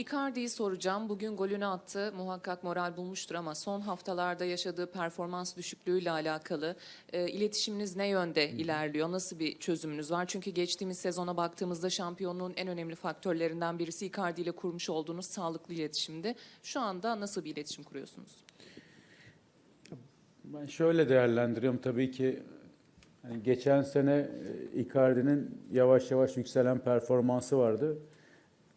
Icardi'yi soracağım. Bugün golünü attı. Muhakkak moral bulmuştur ama son haftalarda yaşadığı performans düşüklüğüyle alakalı e, iletişiminiz ne yönde ilerliyor? Nasıl bir çözümünüz var? Çünkü geçtiğimiz sezona baktığımızda şampiyonluğun en önemli faktörlerinden birisi Icardi ile kurmuş olduğunuz sağlıklı iletişimdi. Şu anda nasıl bir iletişim kuruyorsunuz? Ben şöyle değerlendiriyorum tabii ki hani geçen sene e, Icardi'nin yavaş yavaş yükselen performansı vardı.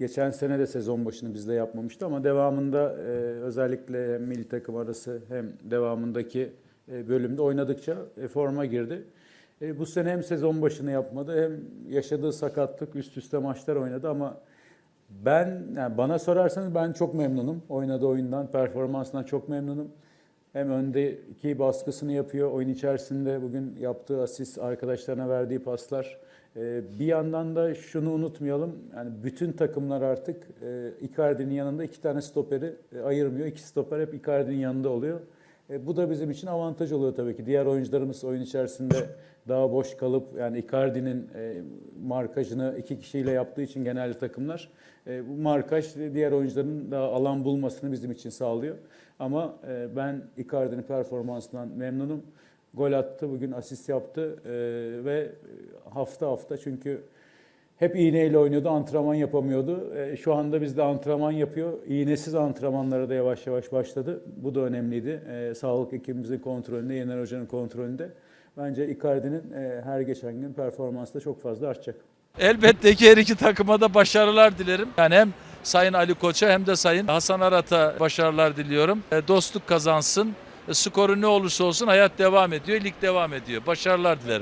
Geçen sene de sezon başını bizde yapmamıştı ama devamında e, özellikle hem milli takım arası hem devamındaki e, bölümde oynadıkça e, forma girdi. E, bu sene hem sezon başını yapmadı hem yaşadığı sakatlık üst üste maçlar oynadı ama ben yani bana sorarsanız ben çok memnunum. Oynadığı oyundan, performansından çok memnunum. Hem öndeki baskısını yapıyor oyun içerisinde bugün yaptığı asist arkadaşlarına verdiği paslar. Ee, bir yandan da şunu unutmayalım. Yani bütün takımlar artık e, Icardi'nin yanında iki tane stoperi e, ayırmıyor. İki stoper hep Icardi'nin yanında oluyor. E, bu da bizim için avantaj oluyor tabii ki. Diğer oyuncularımız oyun içerisinde daha boş kalıp yani Icardi'nin e, markajını iki kişiyle yaptığı için genelde takımlar e, bu markaj diğer oyuncuların daha alan bulmasını bizim için sağlıyor. Ama e, ben Icardi'nin performansından memnunum. Gol attı, bugün asist yaptı e, ve hafta hafta çünkü hep iğneyle oynuyordu, antrenman yapamıyordu. E, şu anda bizde antrenman yapıyor. İğnesiz antrenmanlara da yavaş yavaş başladı. Bu da önemliydi. E, sağlık ekibimizin kontrolünde, Yener Hoca'nın kontrolünde. Bence Icardi'nin e, her geçen gün performansı da çok fazla artacak. Elbette ki her iki takıma da başarılar dilerim. Yani hem Sayın Ali Koç'a hem de Sayın Hasan Arat'a başarılar diliyorum. E, Dostluk kazansın. E, Skoru ne olursa olsun hayat devam ediyor, lig devam ediyor. Başarılar dilerim.